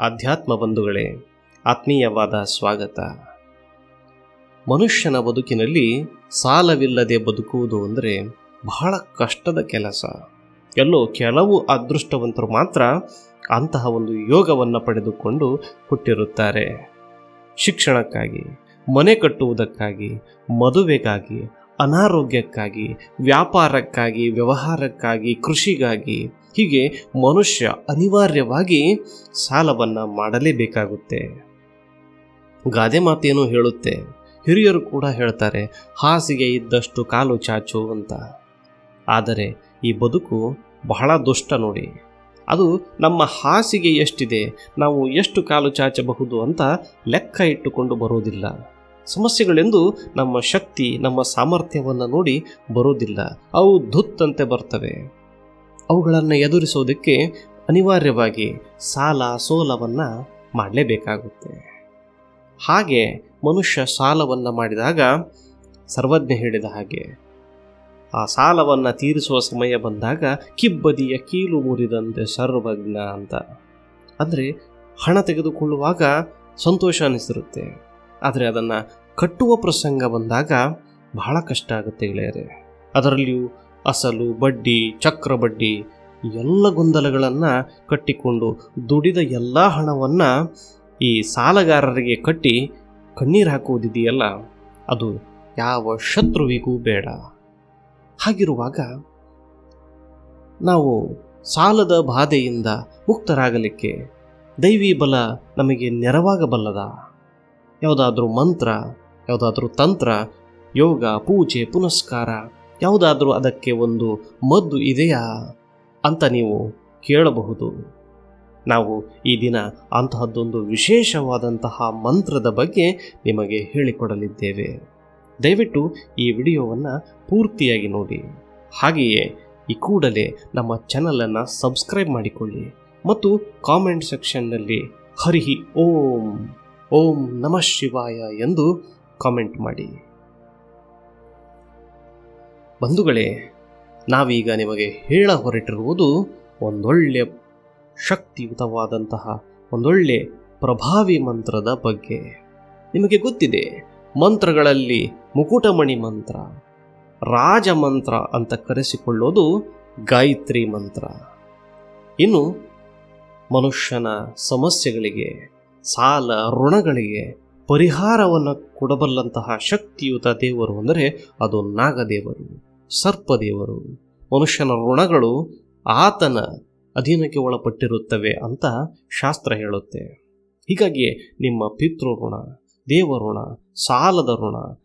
ಆಧ್ಯಾತ್ಮ ಬಂಧುಗಳೇ, ಆತ್ಮೀಯವಾದ ಸ್ವಾಗತ. ಮನುಷ್ಯನ ಬದುಕಿನಲ್ಲಿ ಸಾಲವಿಲ್ಲದೆ ಬದುಕುವುದು ಅಂದರೆ ಬಹಳ ಕಷ್ಟದ ಕೆಲಸ. ಎಲ್ಲೋ ಕೆಲವು ಅದೃಷ್ಟವಂತರು ಮಾತ್ರ ಅಂತಹ ಒಂದು ಯೋಗವನ್ನು ಪಡೆದುಕೊಂಡು ಹುಟ್ಟಿರುತ್ತಾರೆ. ಶಿಕ್ಷಣಕ್ಕಾಗಿ, ಮನೆ ಕಟ್ಟುವುದಕ್ಕಾಗಿ, ಮದುವೆಗಾಗಿ, ಅನಾರೋಗ್ಯಕ್ಕಾಗಿ, ವ್ಯಾಪಾರಕ್ಕಾಗಿ, ವ್ಯವಹಾರಕ್ಕಾಗಿ, ಕೃಷಿಗಾಗಿ ಹೀಗೆ ಮನುಷ್ಯ ಅನಿವಾರ್ಯವಾಗಿ ಸಾಲವನ್ನು ಮಾಡಲೇಬೇಕಾಗುತ್ತೆ. ಗಾದೆ ಮಾತೇನು ಹೇಳುತ್ತೆ, ಹಿರಿಯರು ಕೂಡ ಹೇಳ್ತಾರೆ, ಹಾಸಿಗೆ ಇದ್ದಷ್ಟು ಕಾಲು ಚಾಚು ಅಂತ. ಆದರೆ ಈ ಬದುಕು ಬಹಳ ದುಷ್ಟ ನೋಡಿ. ಅದು ನಮ್ಮ ಹಾಸಿಗೆ ಎಷ್ಟಿದೆ, ನಾವು ಎಷ್ಟು ಕಾಲು ಚಾಚಬಹುದು ಅಂತ ಲೆಕ್ಕ ಇಟ್ಟುಕೊಂಡು ಬರೋದಿಲ್ಲ. ಸಮಸ್ಯೆಗಳೆಂದು ನಮ್ಮ ಶಕ್ತಿ, ನಮ್ಮ ಸಾಮರ್ಥ್ಯವನ್ನು ನೋಡಿ ಬರೋದಿಲ್ಲ. ಅವು ಧುತ್ತಂತೆ ಬರ್ತವೆ. ಅವುಗಳನ್ನು ಎದುರಿಸೋದಕ್ಕೆ ಅನಿವಾರ್ಯವಾಗಿ ಸಾಲ ಸೋಲವನ್ನು ಮಾಡಲೇಬೇಕಾಗುತ್ತೆ. ಹಾಗೆ ಮನುಷ್ಯ ಸಾಲವನ್ನು ಮಾಡಿದಾಗ ಸರ್ವಜ್ಞ ಹೇಳಿದ ಹಾಗೆ, ಆ ಸಾಲವನ್ನು ತೀರಿಸುವ ಸಮಯ ಬಂದಾಗ ಕಿಬ್ಬದಿಯ ಕೀಲು ಮುರಿದಂತೆ ಸರ್ವಜ್ಞ ಅಂತ. ಅಂದರೆ ಹಣ ತೆಗೆದುಕೊಳ್ಳುವಾಗ ಸಂತೋಷ ಅನಿಸಿರುತ್ತೆ. ಆದರೆ ಅದನ್ನು ಕಟ್ಟುವ ಪ್ರಸಂಗ ಬಂದಾಗ ಬಹಳ ಕಷ್ಟ ಆಗುತ್ತೆ ಗೆಳೆಯರೆ ಅದರಲ್ಲಿಯೂ ಅಸಲು ಬಡ್ಡಿ, ಚಕ್ರ ಬಡ್ಡಿ, ಎಲ್ಲ ಗೊಂದಲಗಳನ್ನು ಕಟ್ಟಿಕೊಂಡು ದುಡಿದ ಎಲ್ಲ ಹಣವನ್ನು ಈ ಸಾಲಗಾರರಿಗೆ ಕಟ್ಟಿ ಕಣ್ಣೀರು ಹಾಕುವುದಿದೆಯಲ್ಲ? ಅದು ಯಾವ ಶತ್ರುವಿಗೂ ಬೇಡ. ಹಾಗಿರುವಾಗ ನಾವು ಸಾಲದ ಬಾಧೆಯಿಂದ ಮುಕ್ತರಾಗಲಿಕ್ಕೆ ದೈವಿ ಬಲ ನಮಗೆ ನೆರವಾಗಬಲ್ಲದ? ಯಾವುದಾದ್ರೂ ಮಂತ್ರ, ಯಾವುದಾದ್ರೂ ತಂತ್ರ, ಯೋಗ, ಪೂಜೆ, ಪುನಸ್ಕಾರ ಯಾವುದಾದ್ರೂ ಅದಕ್ಕೆ ಒಂದು ಮದ್ದು ಇದೆಯಾ ಅಂತ ನೀವು ಕೇಳಬಹುದು. ನಾವು ಈ ದಿನ ಅಂತಹದ್ದೊಂದು ವಿಶೇಷವಾದಂತಹ ಮಂತ್ರದ ಬಗ್ಗೆ ನಿಮಗೆ ಹೇಳಿಕೊಡಲಿದ್ದೇವೆ. ದಯವಿಟ್ಟು ಈ ವಿಡಿಯೋವನ್ನು ಪೂರ್ತಿಯಾಗಿ ನೋಡಿ. ಹಾಗೆಯೇ ಈ ಕೂಡಲೇ ನಮ್ಮ ಚಾನಲನ್ನು ಸಬ್ಸ್ಕ್ರೈಬ್ ಮಾಡಿಕೊಳ್ಳಿ ಮತ್ತು ಕಾಮೆಂಟ್ ಸೆಕ್ಷನ್ನಲ್ಲಿ ಹರಿಹಿ ಓಂ ಓಂ ನಮಃ ಶಿವಾಯ ಎಂದು ಕಾಮೆಂಟ್ ಮಾಡಿ. ಬಂಧುಗಳೇ, ನಾವೀಗ ನಿಮಗೆ ಹೇಳ ಹೊರಟಿರುವುದು ಒಂದೊಳ್ಳೆ ಶಕ್ತಿಯುತವಾದಂತಹ, ಒಂದೊಳ್ಳೆ ಪ್ರಭಾವಿ ಮಂತ್ರದ ಬಗ್ಗೆ. ನಿಮಗೆ ಗೊತ್ತಿದೆ, ಮಂತ್ರಗಳಲ್ಲಿ ಮುಕುಟಮಣಿ ಮಂತ್ರ, ರಾಜಮಂತ್ರ ಅಂತ ಕರೆಸಿಕೊಳ್ಳೋದು ಗಾಯತ್ರಿ ಮಂತ್ರ. ಇನ್ನು ಮನುಷ್ಯನ ಸಮಸ್ಯೆಗಳಿಗೆ, ಸಾಲ ಋಣಗಳಿಗೆ ಪರಿಹಾರವನ್ನು ಕೊಡಬಲ್ಲಂತಹ ಶಕ್ತಿಯುತ ದೇವರು ಅಂದರೆ ಅದು ನಾಗದೇವರು. ಸರ್ಪದೇವರು, ಮನುಷ್ಯನ ಋಣಗಳು ಆತನ ಅಧೀನಕ್ಕೆ ಒಳಪಟ್ಟಿರುತ್ತವೆ ಅಂತ ಶಾಸ್ತ್ರ ಹೇಳುತ್ತೆ. ಹೀಗಾಗಿ ನಿಮ್ಮ ಪಿತೃ ಋಣ ದೇವಋಣ ಸಾಲದ ಋಣ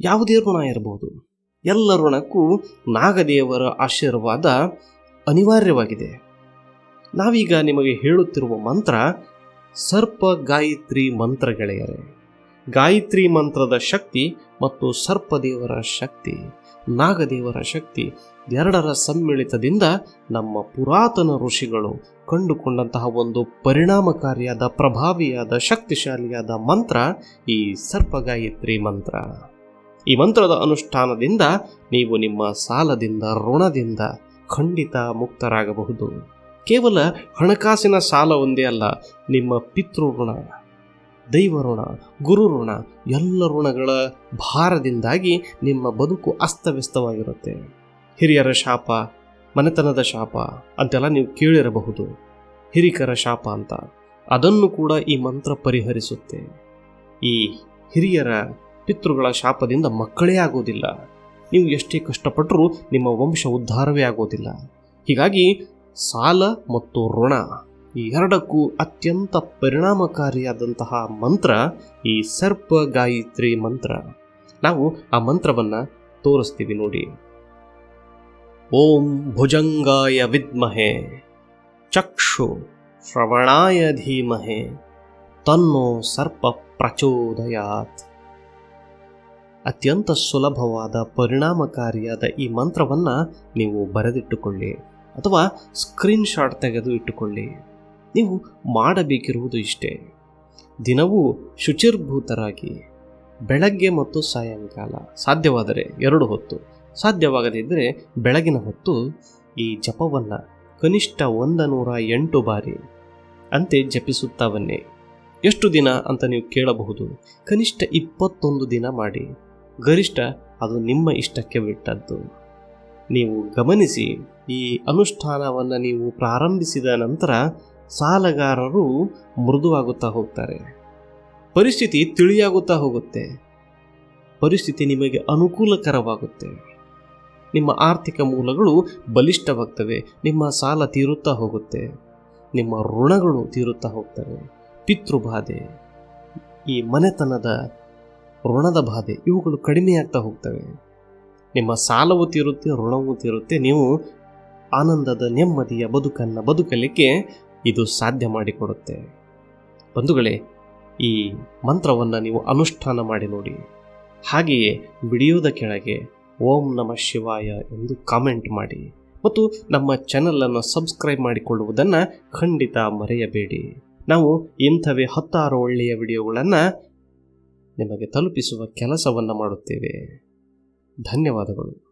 ಯಾವುದೇ ಋಣ ಇರಬಹುದು. ಎಲ್ಲ ಋಣಕ್ಕೂ ನಾಗದೇವರ ಆಶೀರ್ವಾದ ಅನಿವಾರ್ಯವಾಗಿದೆ. ನಾವೀಗ ನಿಮಗೆ ಹೇಳುತ್ತಿರುವ ಮಂತ್ರ ಸರ್ಪ ಗಾಯತ್ರಿ ಮಂತ್ರ ಗೆಳೆಯರೆ. ಗಾಯತ್ರಿ ಮಂತ್ರದ ಶಕ್ತಿ ಮತ್ತು ಸರ್ಪದೇವರ ಶಕ್ತಿ ನಾಗದೇವರ ಶಕ್ತಿ ಎರಡರ ಸಮ್ಮಿಳಿತದಿಂದ ನಮ್ಮ ಪುರಾತನ ಋಷಿಗಳು ಕಂಡುಕೊಂಡಂತಹ ಒಂದು ಪರಿಣಾಮಕಾರಿಯಾದ, ಪ್ರಭಾವಿಯಾದ, ಶಕ್ತಿಶಾಲಿಯಾದ ಮಂತ್ರ ಈ ಸರ್ಪಗಾಯತ್ರಿ ಮಂತ್ರ. ಈ ಮಂತ್ರದ ಅನುಷ್ಠಾನದಿಂದ ನೀವು ನಿಮ್ಮ ಸಾಲದಿಂದ, ಋಣದಿಂದ ಖಂಡಿತ ಮುಕ್ತರಾಗಬಹುದು. ಕೇವಲ ಹಣಕಾಸಿನ ಸಾಲ ಒಂದೇ ಅಲ್ಲ, ನಿಮ್ಮ ಪಿತೃ ಋಣ ದೈವ ಋಣ, ಗುರು ಋಣ, ಎಲ್ಲ ಋಣಗಳ ಭಾರದಿಂದಾಗಿ ನಿಮ್ಮ ಬದುಕು ಅಸ್ತವ್ಯಸ್ತವಾಗಿರುತ್ತೆ. ಹಿರಿಯರ ಶಾಪ, ಮನೆತನದ ಶಾಪ ಅಂತೆಲ್ಲ ನೀವು ಕೇಳಿರಬಹುದು. ಹಿರಿಕರ ಶಾಪ ಅಂತ. ಅದನ್ನು ಕೂಡ ಈ ಮಂತ್ರ ಪರಿಹರಿಸುತ್ತೆ. ಈ ಹಿರಿಯರ ಪಿತೃಗಳ ಶಾಪದಿಂದ ಮಕ್ಕಳೇ ಆಗೋದಿಲ್ಲ. ನೀವು ಎಷ್ಟೇ ಕಷ್ಟಪಟ್ಟರೂ ನಿಮ್ಮ ವಂಶ ಉದ್ಧಾರವೇ ಆಗೋದಿಲ್ಲ. ಹೀಗಾಗಿ ಸಾಲ ಮತ್ತು ಋಣ ಈ ಎರಡಕ್ಕೂ ಅತ್ಯಂತ ಪರಿಣಾಮಕಾರಿಯಾದಂತಹ ಮಂತ್ರ, ಈ ಸರ್ಪ ಗಾಯತ್ರಿ ಮಂತ್ರ. ನಾವು ಆ ಮಂತ್ರವನ್ನು ತೋರಿಸ್ತೀವಿ ನೋಡಿ. ಓಂ ಭುಜಂಗಾಯ ವಿದ್ಮಹೆ, ಚಕ್ಷು ಶ್ರವಣಾಯ ಧೀಮಹೆ, ತನ್ನೋ ಸರ್ಪ ಪ್ರಚೋದಯಾತ್. ಅತ್ಯಂತ ಸುಲಭವಾದ, ಪರಿಣಾಮಕಾರಿಯಾದ ಈ ಮಂತ್ರವನ್ನು ನೀವು ಬರೆದಿಟ್ಟುಕೊಳ್ಳಿ ಅಥವಾ ಸ್ಕ್ರೀನ್ಶಾಟ್ ತೆಗೆದು ಇಟ್ಟುಕೊಳ್ಳಿ. ನೀವು ಮಾಡಬೇಕಿರುವುದು ಇಷ್ಟೇ. ದಿನವೂ ಶುಚಿರ್ಭೂತರಾಗಿ ಬೆಳಗ್ಗೆ ಮತ್ತು ಸಾಯಂಕಾಲ ಸಾಧ್ಯವಾದರೆ ಎರಡು ಹೊತ್ತು. ಸಾಧ್ಯವಾಗದಿದ್ದರೆ ಬೆಳಗಿನ ಹೊತ್ತು ಈ ಜಪವನ್ನು ಕನಿಷ್ಠ ಒಂದು ನೂರ ಎಂಟು ಬಾರಿ ಅಂತೆ ಜಪಿಸುತ್ತಾ ಬನ್ನಿ ಎಷ್ಟು ದಿನ ಅಂತ ನೀವು ಕೇಳಬಹುದು. ಕನಿಷ್ಠ ಇಪ್ಪತ್ತೊಂದು ದಿನ ಮಾಡಿ. ಗರಿಷ್ಠ ಅದು ನಿಮ್ಮ ಇಷ್ಟಕ್ಕೆ ಬಿಟ್ಟದ್ದು. ನೀವು ಗಮನಿಸಿ ಈ ಅನುಷ್ಠಾನವನ್ನು ನೀವು ಪ್ರಾರಂಭಿಸಿದ ನಂತರ ಸಾಲಗಾರರು ಮೃದುವಾಗುತ್ತಾ ಹೋಗ್ತಾರೆ. ಪರಿಸ್ಥಿತಿ ತಿಳಿಯಾಗುತ್ತಾ ಹೋಗುತ್ತೆ. ಪರಿಸ್ಥಿತಿ ನಿಮಗೆ ಅನುಕೂಲಕರವಾಗುತ್ತೆ. ನಿಮ್ಮ ಆರ್ಥಿಕ ಮೂಲಗಳು ಬಲಿಷ್ಠವಾಗ್ತವೆ. ನಿಮ್ಮ ಸಾಲ ತೀರುತ್ತಾ ಹೋಗುತ್ತೆ. ನಿಮ್ಮ ಋಣಗಳು ತೀರುತ್ತಾ ಹೋಗ್ತವೆ. ಪಿತೃಬಾಧೆ, ಈ ಮನೆತನದ ಋಣದ ಬಾಧೆ, ಇವುಗಳು ಕಡಿಮೆಯಾಗ್ತಾ ಹೋಗ್ತವೆ. ನಿಮ್ಮ ಸಾಲವೂ ತೀರುತ್ತೆ, ಋಣವೂ ತೀರುತ್ತೆ. ನೀವು ಆನಂದದ, ನೆಮ್ಮದಿಯ ಬದುಕನ್ನು ಬದುಕಲಿಕ್ಕೆ ಇದು ಸಾಧ್ಯ ಮಾಡಿಕೊಡುತ್ತೆ. ಬಂಧುಗಳೇ, ಈ ಮಂತ್ರವನ್ನು ನೀವು ಅನುಷ್ಠಾನ ಮಾಡಿ ನೋಡಿ. ಹಾಗೆಯೇ ವಿಡಿಯೋದ ಕೆಳಗೆ ಓಂ ನಮ ಶಿವಾಯ ಎಂದು ಕಾಮೆಂಟ್ ಮಾಡಿ ಮತ್ತು ನಮ್ಮ ಚಾನಲನ್ನು ಸಬ್ಸ್ಕ್ರೈಬ್ ಮಾಡಿಕೊಳ್ಳುವುದನ್ನು ಖಂಡಿತ ಮರೆಯಬೇಡಿ. ನಾವು ಇಂಥವೇ ಹತ್ತಾರು ಒಳ್ಳೆಯ ವಿಡಿಯೋಗಳನ್ನು ನಿಮಗೆ ತಲುಪಿಸುವ ಕೆಲಸವನ್ನು ಮಾಡುತ್ತೇವೆ. ಧನ್ಯವಾದಗಳು.